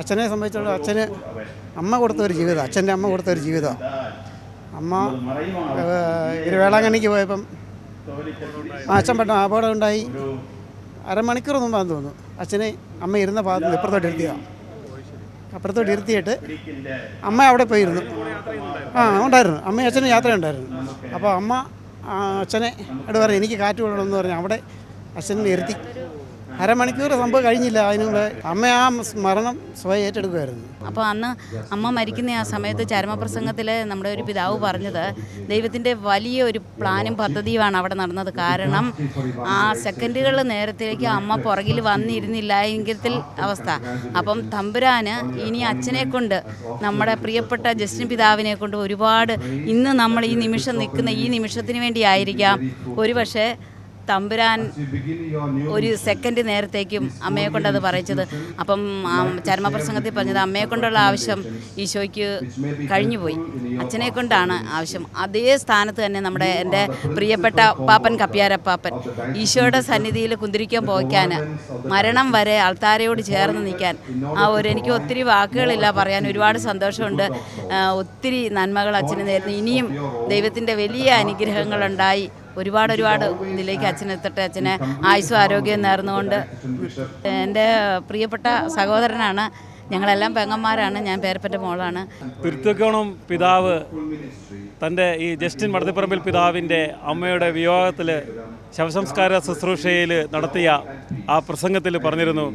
അച്ഛനെ സംബന്ധിച്ചുള്ള അച്ഛന് അമ്മ കൊടുത്ത ഒരു ജീവിതം അച്ഛന്റെ അമ്മ കൊടുത്ത ഒരു ജീവിതമാണ് അമ്മ ഇവർ വേളാങ്കണ്ണിക്ക് പോയപ്പം അച്ഛൻ പെട്ടെന്ന് അപകടം ഉണ്ടായി. അരമണിക്കൂർ മുമ്പാന്ന് തോന്നുന്നു. അച്ഛനെ അമ്മ ഇരുന്ന ഭാഗത്ത് ഇപ്പുറത്തോട്ട് ഇരുത്തിയതാണ് അപ്പുറത്തോട്ട് ഇരുത്തിയിട്ട് അമ്മ അവിടെ പോയിരുന്നു. ആ ഉണ്ടായിരുന്നു. അമ്മയും അച്ഛനും യാത്ര ഉണ്ടായിരുന്നു അപ്പോൾ അമ്മ അച്ഛനെ അവിടെ പറഞ്ഞു എനിക്ക് കാറ്റ് കൊള്ളണമെന്ന് പറഞ്ഞു അവിടെ അച്ഛനെ ഇരുത്തി അരമണിക്കൂർ സംഭവം കഴിഞ്ഞില്ല. അതിന് അമ്മ ആ മരണം സ്വയം ഏറ്റെടുക്കുമായിരുന്നു. അപ്പോൾ അന്ന് അമ്മ മരിക്കുന്ന ആ സമയത്ത് ചരമപ്രസംഗത്തിൽ നമ്മുടെ ഒരു പിതാവ് പറഞ്ഞത് ദൈവത്തിന്റെ വലിയ ഒരു പ്ലാനും പദ്ധതിയുമാണ് അവിടെ നടന്നത്. കാരണം ആ സെക്കൻഡുകൾ നേരത്തേക്ക് അമ്മ പുറകിൽ വന്നിരുന്നില്ല എങ്കിൽ അവസ്ഥ. അപ്പം തമ്പുരാന് ഇനി അച്ഛനെ കൊണ്ട് നമ്മുടെ പ്രിയപ്പെട്ട ജസ്റ്റിൻ പിതാവിനെ കൊണ്ട് ഒരുപാട് ഇന്ന് നമ്മൾ ഈ നിമിഷം നിൽക്കുന്ന ഈ നിമിഷത്തിന് വേണ്ടിയായിരിക്കാം. ഒരുപക്ഷെ തമ്പുരാൻ ഒരു സെക്കൻഡ് നേരത്തേക്കും അമ്മയെ കൊണ്ട് അത് പറയിച്ചത്. അപ്പം ചരമപ്രസംഗത്തിൽ പറഞ്ഞത് അമ്മയെ കൊണ്ടുള്ള ആവശ്യം ഈശോയ്ക്ക് കഴിഞ്ഞുപോയി. അച്ഛനെ കൊണ്ടാണ് ആവശ്യം. അതേ സ്ഥാനത്ത് തന്നെ നമ്മുടെ എന്റെ പ്രിയപ്പെട്ട പാപ്പൻ കപ്പ്യാരപ്പാപ്പൻ ഈശോയുടെ സന്നിധിയിൽ കുന്തിരിക്കാൻ പോയിക്കാൻ മരണം വരെ ആൾത്താരയോട് ചേർന്ന് നിൽക്കാൻ ആ ഒരു എനിക്ക് ഒത്തിരി വാക്കുകളില്ല പറയാൻ ഒരുപാട് സന്തോഷമുണ്ട്. ഒത്തിരി നന്മകൾ അച്ഛന് നേരുന്നു. ഇനിയും ദൈവത്തിന്റെ വലിയ അനുഗ്രഹങ്ങളുണ്ടായി. ഒരുപാട് ഒരുപാട് ഇതിലേക്ക് അച്ഛനെത്തട്ടെ അച്ഛനെ ആയുസ്സും ആരോഗ്യം നേർന്നുകൊണ്ട് എന്റെ പ്രിയപ്പെട്ട സഹോദരനാണ്. ഞങ്ങളെല്ലാം പെങ്ങന്മാരാണ്. ഞാൻ പേരപ്പറ്റ മോളാണ്. തിരുത്തക്കോണം പിതാവ് തന്റെ ഈ ജസ്റ്റിൻ മടത്തിപ്പറമ്പിൽ പിതാവിന്റെ അമ്മയുടെ വിവാഹത്തിൽ ശവസംസ്കാര ശുശ്രൂഷയിൽ നടത്തിയ ആ പ്രസംഗത്തിൽ പറഞ്ഞിരുന്നു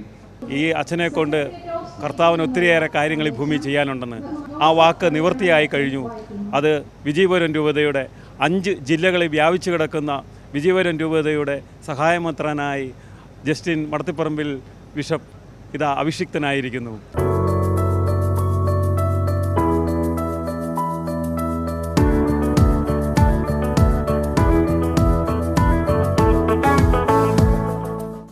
ഈ അച്ഛനെ കൊണ്ട് കർത്താവിന് ഒത്തിരിയേറെ കാര്യങ്ങൾ ഈ ഭൂമി ചെയ്യാനുണ്ടെന്ന്. ആ വാക്ക് നിവൃത്തിയായി കഴിഞ്ഞു. അത് വിജയപുരം രൂപതയുടെ അഞ്ച് ജില്ലകളിൽ വ്യാപിച്ചു കിടക്കുന്ന വിജയപുരം രൂപതയുടെ സഹായമന്ത്രനായി ജസ്റ്റിൻ മടത്തിപ്പറമ്പിൽ ബിഷപ്പ് ഇതാ അഭിഷിക്തനായിരിക്കുന്നു.